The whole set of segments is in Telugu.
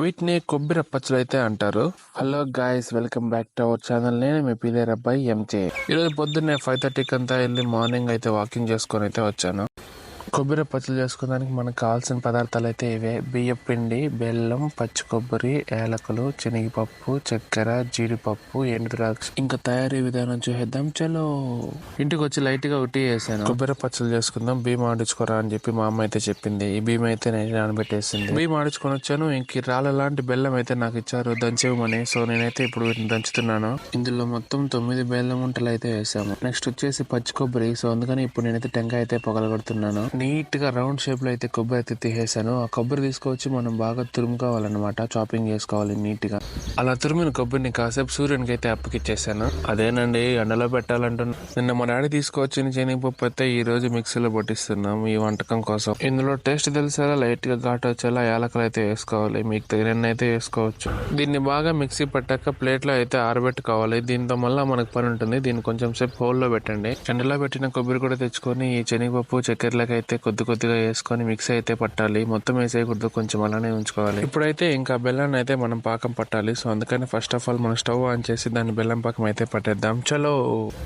వీటిని కొబ్బరి పచ్చలు అయితే అంటారు. Hello guys welcome back to our channel. నేను మీ పిల్లర్ అబ్బాయి ఎంజే ఈరోజు పొద్దున్నే ఫైవ్ థర్టీకి అంతా వెళ్ళి మార్నింగ్ అయితే వాకింగ్ చేసుకొని అయితే వచ్చాను. కొబ్బరి పచ్చళ్ళు చేసుకోవడానికి మనకు కావాల్సిన పదార్థాలు అయితే ఇవే. బియ్యం పిండి బెల్లం పచ్చి కొబ్బరి ఏలకులు శనగపప్పు చక్కెర జీడిపప్పు ఎండు ద్రాక్ష. ఇంకా తయారీ విధానం చూసేద్దాం. చలో. ఇంటికి వచ్చి లైట్గా ఉట్టి వేసాను కొబ్బరి పచ్చళ్ళు చేసుకుందాం. బియ్యం ఆడించుకోరా అని చెప్పి మా అమ్మ అయితే చెప్పింది. ఈ బియ్యం అయితే నేను నానబెట్టేసింది. బియ్యం ఆడించుకొని వచ్చాను ఇంక రాళ్ళ లాంటి బెల్లం అయితే నాకు ఇచ్చారు. దంచేవమని. సో నేనైతే ఇప్పుడు వీటిని దంచుతున్నాను. ఇందులో మొత్తం తొమ్మిది బెల్లం ఉంటలు అయితే వేసాము. నెక్స్ట్ వచ్చేసి పచ్చి కొబ్బరి. సో అందుకని ఇప్పుడు నేనైతే టెంకాయ అయితే పొగలగొడుతున్నాను. నీట్గా రౌండ్ షేప్లో అయితే కొబ్బరి అయితే తీసేసాను. ఆ కొబ్బరి తీసుకొచ్చి మనం బాగా తురుముకోవాలన్నమాట. చాపింగ్ చేసుకోవాలి నీట్గా అలా తురిమిన కొబ్బరిని కాసేపు సూర్యునికి అయితే అప్పకిచ్చేసాను. అదేనండి ఎండలో పెట్టాలంటున్నా. నిన్న మా డాడీ తీసుకొచ్చిన శనగపప్పు అయితే ఈ రోజు మిక్సీలో పట్టిస్తున్నాం ఈ వంటకం కోసం. ఇందులో టేస్ట్ తెలిసేలా లైట్గా వచ్చేలా యాలకలు అయితే వేసుకోవాలి. మీకు తగినన్ని అయితే వేసుకోవచ్చు. దీన్ని బాగా మిక్సీ పట్టాక ప్లేట్లో అయితే ఆరబెట్టుకోవాలి. దీంతో మళ్ళీ మనకు పని ఉంటుంది. దీన్ని కొంచెం సేపు హోల్లో పెట్టండి. ఎండలో పెట్టిన కొబ్బరి కూడా తెచ్చుకొని ఈ శనగపప్పు చక్కెరలకైతే అయితే కొద్ది కొద్దిగా వేసుకొని మిక్స్ అయితే పట్టాలి. మొత్తం వేసేయకూడదు. కొంచెం అలానే ఉంచుకోవాలి. ఇప్పుడైతే ఇంకా బెల్లాన్ని అయితే మనం పాకం పట్టాలి. సో అందుకని ఫస్ట్ ఆఫ్ ఆల్ మనం స్టవ్ ఆన్ చేసి దాన్ని బెల్లం పాకం అయితే పట్టేద్దాం. చలో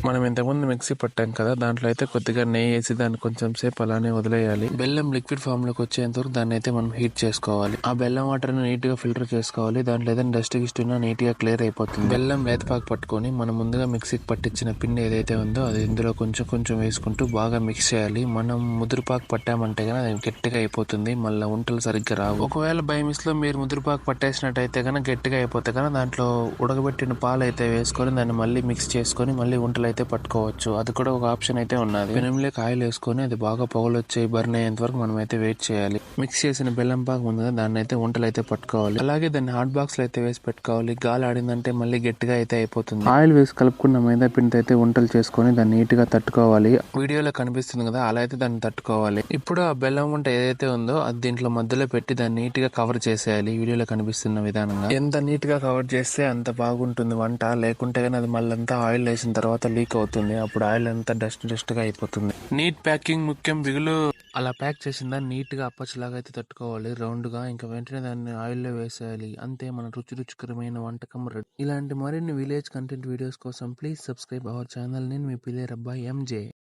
మనం ఇంతకుముందు మిక్సీ పట్టాం కదా దాంట్లో అయితే కొద్దిగా నెయ్యి వేసి దాన్ని కొంచెం సేపు అలానే వదిలేయాలి. బెల్లం లిక్విడ్ ఫామ్లోకి వచ్చేంత వరకు దాన్ని అయితే మనం హీట్ చేసుకోవాలి. ఆ బెల్లం వాటర్ని నీట్గా ఫిల్టర్ చేసుకోవాలి. దాంట్లో ఏదైనా డస్ట్ గిస్ట్ ఉన్నా నీట్గా క్లియర్ అయిపోతుంది. బెల్లం వేతపాకు పట్టుకొని మనం ముందుగా మిక్సీకి పట్టించిన పిండి ఏదైతే ఉందో అది ఇందులో కొంచెం కొంచెం వేసుకుంటూ బాగా మిక్స్ చేయాలి. మనం ముదురు ముదురుపాకు పట్టామంటే కనుక అది గట్టిగా అయిపోతుంది మళ్ళీ వంటలు సరిగ్గా రావు. ఒకవేళ బై మిస్లో మీరు ముద్రపాకు పట్టేసినట్టయితే కనుక గట్టిగా అయిపోతే కనుక దాంట్లో ఉడకబెట్టిన పాలు అయితే వేసుకొని దాన్ని మళ్ళీ మిక్స్ చేసుకొని మళ్ళీ వంటలు అయితే పట్టుకోవచ్చు. అది కూడా ఒక ఆప్షన్ అయితే ఉన్నది. పెనంలోకి ఆయిల్ వేసుకొని అది బాగా పొగలు వచ్చి బర్న్ అయ్యేంత వరకు మనం అయితే వెయిట్ చేయాలి. మిక్స్ చేసిన బెల్లం పాకు ముందుగా దాన్ని అయితే వంటలు అయితే పట్టుకోవాలి. అలాగే దాన్ని హాట్ బాక్స్లో అయితే వేసి పెట్టుకోవాలి. గాలి ఆడిందంటే మళ్ళీ గట్టిగా అయితే అయిపోతుంది. ఆయిల్ వేసి కలుపుకున్న మైదా పిండి అయితే వంటలు చేసుకొని దాన్ని నీట్గా తట్టుకోవాలి. వీడియోలో కనిపిస్తుంది కదా అలా అయితే దాన్ని తట్టుకోవాలి. ఇప్పుడు ఆ బెల్లం వంట ఏదైతే ఉందో అది దీంట్లో మధ్యలో పెట్టి దాన్ని నీట్గా కవర్ చేసేయాలి. వీడియోలో కనిపిస్తున్న విధానంగా. ఎంత నీట్గా కవర్ చేస్తే అంత బాగుంటుంది వంట. లేకుంటే కానీ అది మళ్ళంతా ఆయిల్ వేసిన తర్వాత లీక్ అవుతుంది. అప్పుడు ఆయిల్ అంతా డస్ట్ డస్ట్గా అయిపోతుంది. నీట్ ప్యాకింగ్ ముఖ్యం బిగులు అలా ప్యాక్ చేసిందా నీట్గా అప్పచ్చలాగా అయితే తట్టుకోవాలి. రౌండ్గా ఇంకా వెంటనే దాన్ని ఆయిల్లో వేసేయాలి. అంతే మన రుచి రుచికరమైన వంటకం రెడీ. ఇలాంటి మరిన్ని విలేజ్ కంటెంట్ వీడియోస్ కోసం ప్లీజ్ సబ్స్క్రైబ్ అవర్ ఛానల్. నేను మీ పిల్లే అబ్బాయి ఎంజే